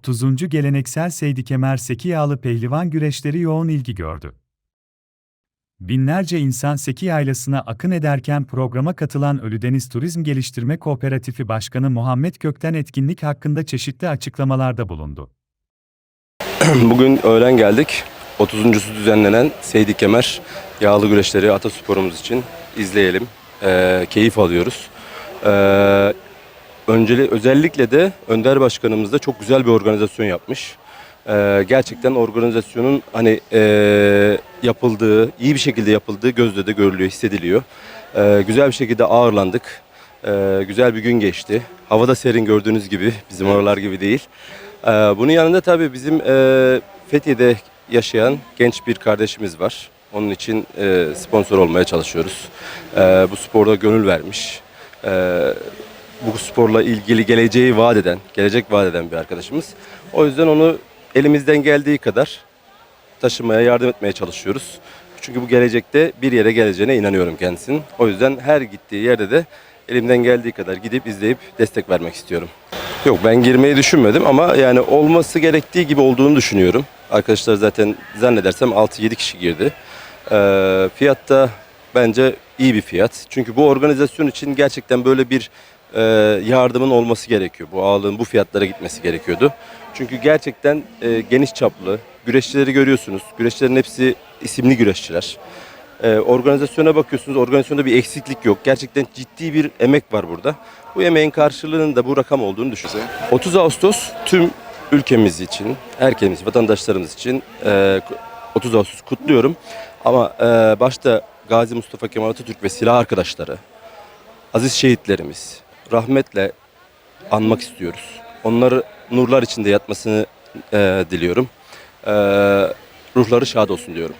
30. geleneksel Seydi Kemer Seki Yağlı Pehlivan güreşleri yoğun ilgi gördü. Binlerce insan Seki Yaylası'na akın ederken programa katılan Ölüdeniz Turizm Geliştirme Kooperatifi Başkanı Muhammed Kökten etkinlik hakkında çeşitli açıklamalarda bulundu. Bugün öğlen geldik. 30.sü düzenlenen Seydi Kemer yağlı güreşleri atasporumuz için izleyelim. Ee, keyif alıyoruz. Ee, önceli, özellikle de Önder Başkanımız da çok güzel bir organizasyon yapmış. Ee, gerçekten organizasyonun hani ee, yapıldığı, iyi bir şekilde yapıldığı gözle de görülüyor, hissediliyor. Ee, güzel bir şekilde ağırlandık. Ee, güzel bir gün geçti. Havada serin gördüğünüz gibi, bizim oralar gibi değil. Ee, bunun yanında tabii bizim e, Fethiye'de yaşayan genç bir kardeşimiz var. Onun için e, sponsor olmaya çalışıyoruz. Ee, bu sporda gönül vermiş. Ee, bu sporla ilgili geleceği vaat eden, gelecek vaat eden bir arkadaşımız. O yüzden onu elimizden geldiği kadar taşımaya, yardım etmeye çalışıyoruz. Çünkü bu gelecekte bir yere geleceğine inanıyorum kendisinin. O yüzden her gittiği yerde de elimden geldiği kadar gidip izleyip destek vermek istiyorum. Yok ben girmeyi düşünmedim ama yani olması gerektiği gibi olduğunu düşünüyorum. Arkadaşlar zaten zannedersem 6-7 kişi girdi. Ee, fiyat da bence iyi bir fiyat. Çünkü bu organizasyon için gerçekten böyle bir e, yardımın olması gerekiyor. Bu ağırlığın bu fiyatlara gitmesi gerekiyordu. Çünkü gerçekten e, geniş çaplı güreşçileri görüyorsunuz. Güreşçilerin hepsi isimli güreşçiler. Ee, organizasyona bakıyorsunuz, organizasyonda bir eksiklik yok. Gerçekten ciddi bir emek var burada. Bu emeğin karşılığının da bu rakam olduğunu düşünüyorum. 30 Ağustos tüm ülkemiz için, herkes, vatandaşlarımız için e, 30 Ağustos kutluyorum. Ama e, başta Gazi Mustafa Kemal Atatürk ve silah arkadaşları, aziz şehitlerimiz rahmetle anmak istiyoruz. Onları nurlar içinde yatmasını e, diliyorum. E, ruhları şad olsun diyorum.